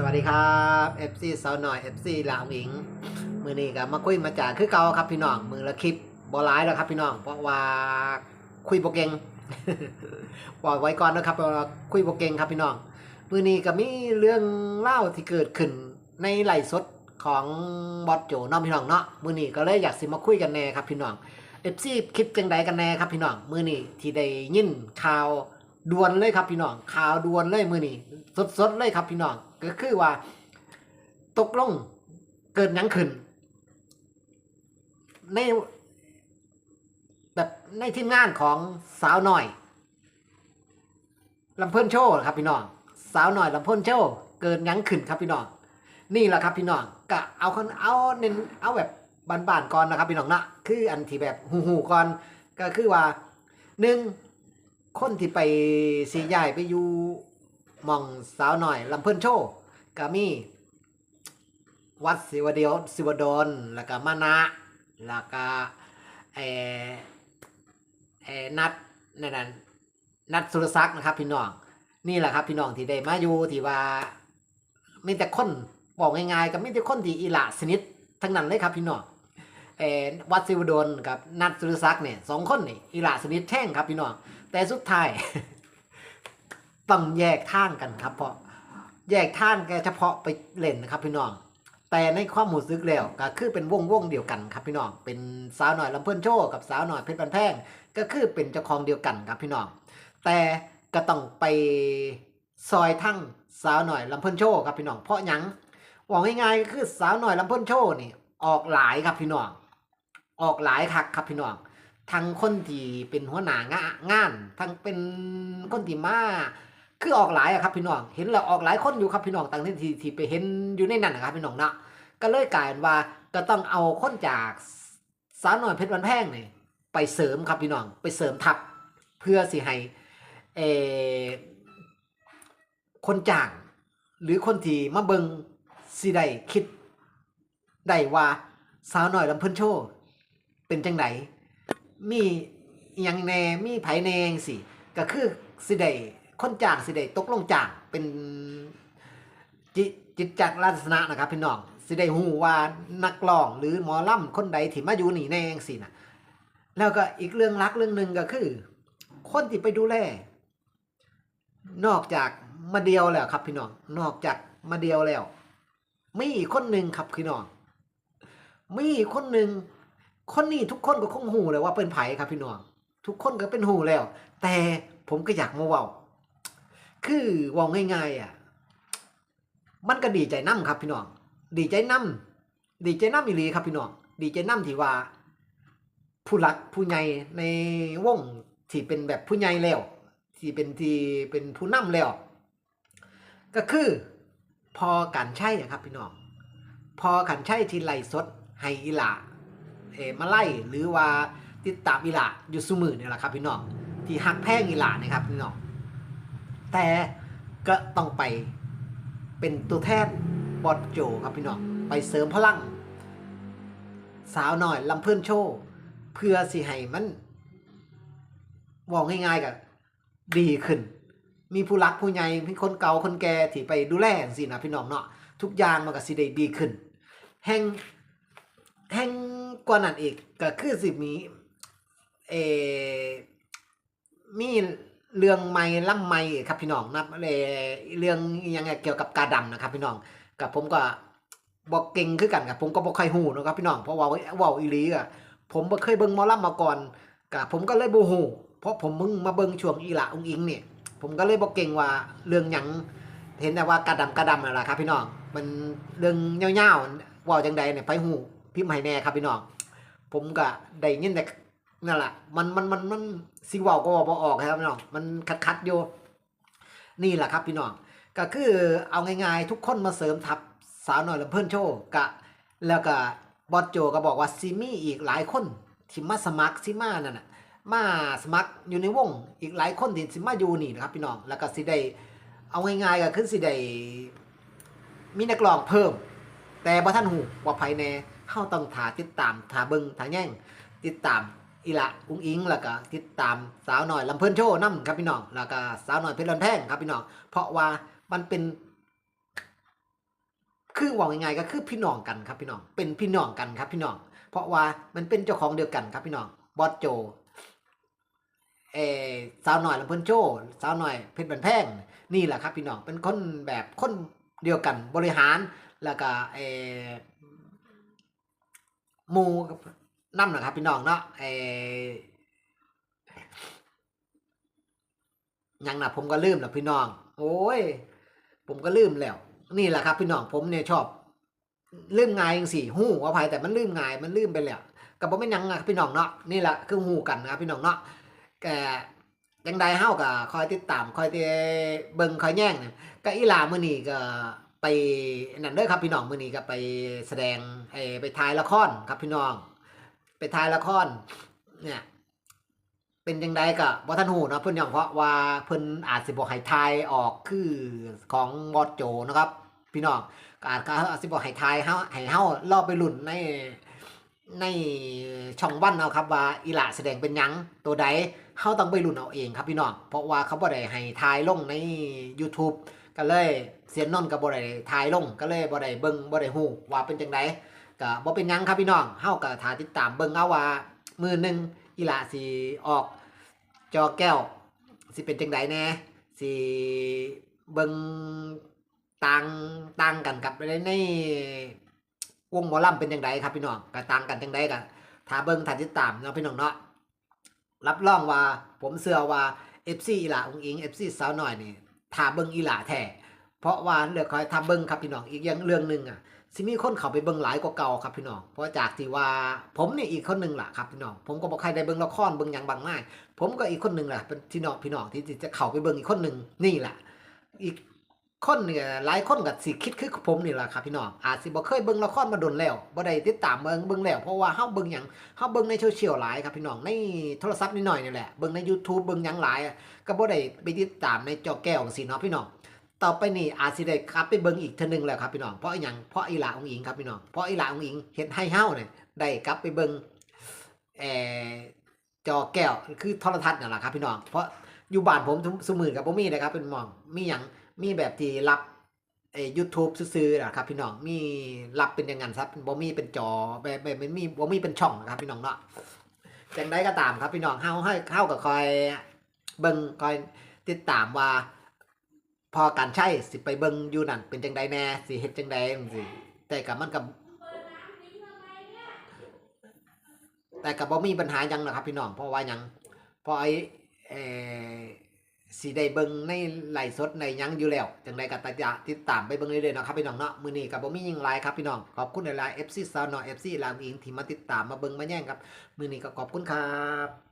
สวัสดีครับ FC สาวหน่อย FC ลาวหญิง มือนี้ก็มาคุยมาจากคือเก่าครับพี่น้อง มือละคลิปบอร้ายแล้วครับพี่น้อง เพราะว่าคุยโปเก่งบอกไว้ก่อนนะครับว่าคุยโปเกงครับพี่น้อง มือนี้ก็มีเรื่องเล่าที่เกิดขึ้นในไหลฟ์สดของบอสโจน้องพี่น้องเนาะ มือนี้ก็เลยอยากสิมาคุยกันแน่ครับพี่น้อง FC คิดจังใดกันแน่ครับพี่น้อง มือนี้ที่ได้ยินข่าวด่วนเลยครับพี่น้อง ข่าวด่วนเลยมือนี้สดๆเลยครับพี่น้อง ก็คือว่า ตกลงเกิดยังขึ้น ในแบบในทีมงานของสาวหน่อยลำเพิ่นโชว์ครับพี่น้อง สาวหน่อยลำเพิ่นโชว์เกิดยังขึ้นครับพี่น้อง นี่แหละครับพี่น้องก็เอาคนเอาเน้นเอาแบบบานๆก่อนนะครับพี่น้องนะคืออันที่แบบหูๆก่อนก็คือว่าหนึ่งคนที่ไปสีใหญ่ไปอยู่ มองสาวหน่อยลำเพิ่นโชว์ก็มีวัดศิวเดียวศิวดลแล้วก็มานะแล้วก็เอเอนัดนั่นนะนัดสุรศักดิ์นะครับ พี่น้องนี่แหละครับ พี่น้องที่ได้มาอยู่ที่ว่ามีแต่คนบอกง่ายๆก็มีแต่คนที่อีหละสนิททั้งนั้นเลยครับ พี่น้องเออวัดศิวดลกับนัดสุรศักดิ์เนี่ยสองคนนี่อีหละสนิทแท่งครับพี่น้องแต่สุดท้าย ต้องแยกทางกันครับ เพราะแยกทางแกเฉพาะไปเล่นนะครับพี่น้อง แต่ในความหูซึกแล้วก็คือเป็นวงวงเดียวกันครับพี่น้อง เป็นสาวหน่อยลำเพิ่นโชกับสาวหน่อยเพชรบันแพงก็คือเป็นเจ้าของเดียวกันครับพี่น้อง แต่ก็ต้องไปซอยทั้งสาวหน่อยลำเพิ่นโชครับพี่น้อง เพราะยังบอกง่ายๆก็คือสาวหน่อยลำเพิ่นโชนี่ออกหลายครับพี่น้อง ออกหลายคักครับพี่น้องทั้งคนที่เป็นหัวหน้างานทั้งเป็นคนที่มา คือออกหลายอะครับพี่น้องเห็นแล้วออกหลายคนอยู่ครับพี่น้องต่างที่ที่ไปเห็นอยู่ในนั้นนะครับพี่น้องเนาะก็เลยกลายเป็นว่าก็ต้องเอาคนจากสาวน้อยเพชรวันแพงนี่ไปเสริมครับพี่น้องไปเสริมทัพเพื่อสิให้เอคนจ้าง หรือคนที่มาเบิงสิได้คิดได้ว่าสาวหน้อยลำเพิ่นโชว์เป็นจังไดมีอหยังแน่มีไผแนงสิก็คือสิได้ คนจางสิได้ตกลงจางเป็นจิจิตจักรลักษณะนะครับพี่น้องสิได้ฮู้ว่านักร้องหรือหมอลำคนใดที่มาอยู่นี่แน่งซี่นะแล้วก็อีกเรื่องรักเรื่องหนึ่งก็คือ คนที่ไปดูแลนอกจากมาเดียวแล้วครับพี่น้องนอกจากมาเดียวแล้วมีอีกคนหนึ่งครับพี่น้องมีอีกคนหนึ่งคนนี้ทุกคนก็คงหูเลยว่าเป็นไผ่ครับพี่น้องทุกคนก็เป็นหูแล้ว แต่ผมก็อยากมาเว้า คือว่าง่ายๆอะ มันก็ดีใจนํครับพี่น้อง ดีใจนํดีใจนํอีหลีครับพี่น้อง ดีใจนํที่ว่า ผู้หลักผู้ใหญ่ในวงที่เป็นแบบผู้ใหญ่แล้ว ที่เป็นที่เป็นผู้นำแล้ว ก็คือพอกันใช่ครับพี่น้อง พอกันใช่ที่ไล่สดให้อีหลาเอมาไล่หรือว่าติดตามอีหลาอยู่ซุมือเนี่ยแหละครับพี่น้อง ที่หักแพงอีหลานะครับพี่น้อง แต่ก็ต้องไปเป็นตัวแทนบอดโจครับพี่น้องไปเสริมพลัง สาวหน่อยลำเพื่อนโชว์เพื่อสิให้มันบอกง่ายๆกับดีขึ้น มีผู้รักผู้ใหญ่มีคนเก่าคนแก่ที่ไปดูแลสินะพี่น้องเนาะทุกอย่างมันก็สิได้ดีขึ้น แห่งแห่งกว่านั้นอีกก็คือสิมีเออมี เรื่องใหม่ล่ำใหม่ครับพี่น้องนะเอ่อเรื่องยังไงเกี่ยวกับกาดำนะครับ พี่น้องกับผมก็บอกเก่งคือกันกับผมก็บอกใครหูนะครับพี่น้องเพราะว่าว่าอีลีอะผมบ่เคยเบิ่งมอลำมาก่อนกับผมก็เลยบ่ฮู้เพราะผมมึงมาเบิ่งช่วงอีหละองอิงเนี่ยผมก็เลยบอกเก่งว่าเรื่องหยังเห็นแต่ว่ากาดำกาดำนั่นแหละครับพี่น้องมันเรื่องยาวๆเว่าจังใดเนี่ยไปหูพิมพ์ให้แน่ครับพี่น้องผมก็ได้ยินแต่ นั่นแหละมันมันมันมันสิว้าก็ว้าบ่ออกครับพี่น้องมันคัดๆอยู่นี่แหละครับพี่น้องก็คือเอาง่ายๆทุกคนมาเสริมทัพสาวหน่อยลำเพิ่นโชว์กะแล้วก็บอสโจก็บอกว่าซิมี่อีกหลายคนที่มาสมัครซิมานั่นน่ะมาสมัครอยู่ในวงอีกหลายคนที่สิมาอยู่นี่นะครับพี่น้องแล้วก็สิได้เอาง่ายๆก็คือสิได้มีนักร้องเพิ่ม แต่บ่ท่านหูว่าภายในเฮาต้องถาติดตามถาเบิงถาแย่งติดตาม อีละอุ้งอิงแล้วก็ติดตามสาวหน่อยลำเพิ่นโชว์นํครับพี่น้องแล้วก็สาวหน่อยเพชรลอนแพงครับพี่น้องเพราะว่ามันเป็น คือว่าง่ายๆก็คือพี่น้องกันครับพี่น้อง เป็นพี่น้องกันครับพี่น้อง เพราะว่ามันเป็นเจ้าของเดียวกันครับพี่น้องบอสโจเอสาวหน่อยลำเพิ่นโจสาวหน่อยเพชรบันแพงนี่แหละครับพี่น้องเป็นคนแบบคนเดียวกันบริหารแล้วก็เออหมู นั่นนะครับ พี่น้องเนาะเอยังนะผมก็ลืมแล้วพี่น้อง โอ้ย ผมก็ลืมแล้ว นี่แหละครับ พี่น้องผมเนี่ยชอบ ลืมง่ายจังสี่หู้อภัยแต่มันลืมง่ายมันลืมไปแล้วกับผมไม่นหยังอะพี่น้องเนาะนี่แหละคือหูกันนะครับพี่น้องเนาะแกยังใดเฮาก็คอยติดตามคอยติเบิ่งคอยแย่งเนี่ยก็อีลามื้อนี้ก็ไปนั่นเด้อครับพี่น้องมื้อนี้ก็ไปแสดงไปถ่ายละครครับพี่น้อง ไปถ่ายละครเนี่ยเป็นจังไดก็บ่ทันฮู้เนาะเพิ่อนหยังเพราะว่าเพิ่อนอาจสิบ่ให้ทายออกคือของบอโจนะครับ พี่น้องอาจก็อาจสิบ่ให้ทายเฮาให้เฮารอไปหลุ้นในในช่องวันเอาครับว่าอีหลาแสดงเป็นยังตัวใดเฮาต้องไปหลุ้นเอาเองครับพี่น้องเพราะว่าเขาบ่ได้ให้ทายลงใน YouTube ก็เลยเสียนนนก็บ่ได้ทายลงก็เลยบ่ได้เบิ่งบ่ได้ฮู้ว่าเป็นจังได ก็บ่เป็นยังครับพี่น้องเฮาก็ถ้าติดตามเบิ่งเอาว่ามือหนึ่งอีหลาสิออก จอแก้วสิเป็นจังไดแน่สิเบิงต่างต่างกันกับในในวงหมอลำเป็นจังไดครับพี่น้องก็ต่างกันจังไดกันถ้าเบิงถ้าติดตามเนาะพี่น้องเนาะรับรองว่าผมเชื่อว่า FC อีหล่าองอิง FC สาวหน่อยนี่ถ้าเบิงอีหล่าแท้เพราะว่าเลือกคอยทำเบิงครับพี่น้องอีกอย่างเรื่องหนึ่งอะ สิมีคนเขาไปเบิ่งหลายกว่าเก่าครับพี่น้อง เพราะจากที่ว่าผมนี่อีกคนหนึ่งล่ะครับพี่น้อง ผมก็บอกใครได้เบิ่งละครเบิ่งหยังบางมากผมก็อีกคนหนึ่งแหละเป็นพี่น้องพี่น้องที่จะเข้าไปเบิ่งอีกคนหนึ่งนี่แหละอีกคนเนี่ยหลายคนก็สิคิดคือผมนี่แหละครับพี่น้องอาจสิบ่เคยเบิ่งละครมาโดนแล้วบ่ได้ติดตามเบิ่งเบิ่งแล้วเพราะว่าเฮาเบิ่งหยังเฮาเบิ่งในโซเชียลหลายครับพี่น้องในโทรศัพท์นิดหน่อยนี่แหละเบิ่งใน YouTube เบิ่งหยังหลายอะก็บ่ได้ไปติดตามในจอแก้วจังซี่เนาะพี่น้อง ต่อไปนี่อาจสิได้กลับไปเบิ่งอีกเทื่อนึงแล้วครับพี่น้องเพราะอีหยังเพราะอีหลาองอิงครับพี่น้องเพราะอีหลาองอิงเฮ็ดให้เฮาเนี่ยได้กลับไปเบิ่งเออจอแก้วคือโทรทัศน์นั่นแหละครับพี่น้องเพราะอยู่บ้านผมสมือกับบ่มีเลยครับเป็นมองมีหยังมีแบบที่รับเอ่อ YouTube ซื่อๆนะครับพี่น้องมีรับเป็นย่างนั้นครับบ่มีเป็นจอแบบแบบมันมีบ่มีเป็นช่องนะครับพี่น้องเนาะจังไดก็ตามครับพี่น้องเฮาให้เฮาก็คอยเบิ่งคอยติดตามว่า อการใช้สิไปเบิ่งอยู่นั่นเป็นจังใดแน่สิเฮ็ดจังใดจังซี่แต่กับมันกับแต่กับบ่มีปัญหาหยังนะครับพี่น้องเพราะว่าหยังเพราะไอ้เอสิได้เบิ่งในไหลสดในยังอยู่แล้วจังใดก็ตะติดตามไปเบิ่งเรื่อยๆเนะครับพี่น้องเนาะมื้อนี้ก็บ่มียังหลายครับพี่น้องขอบคุณหลายๆ FC สาวน้อย FC ลาวอิงที่มาติดตามมาเบิ่งมาแย่งครับมื้อนี้ก็ขอบคุณครับ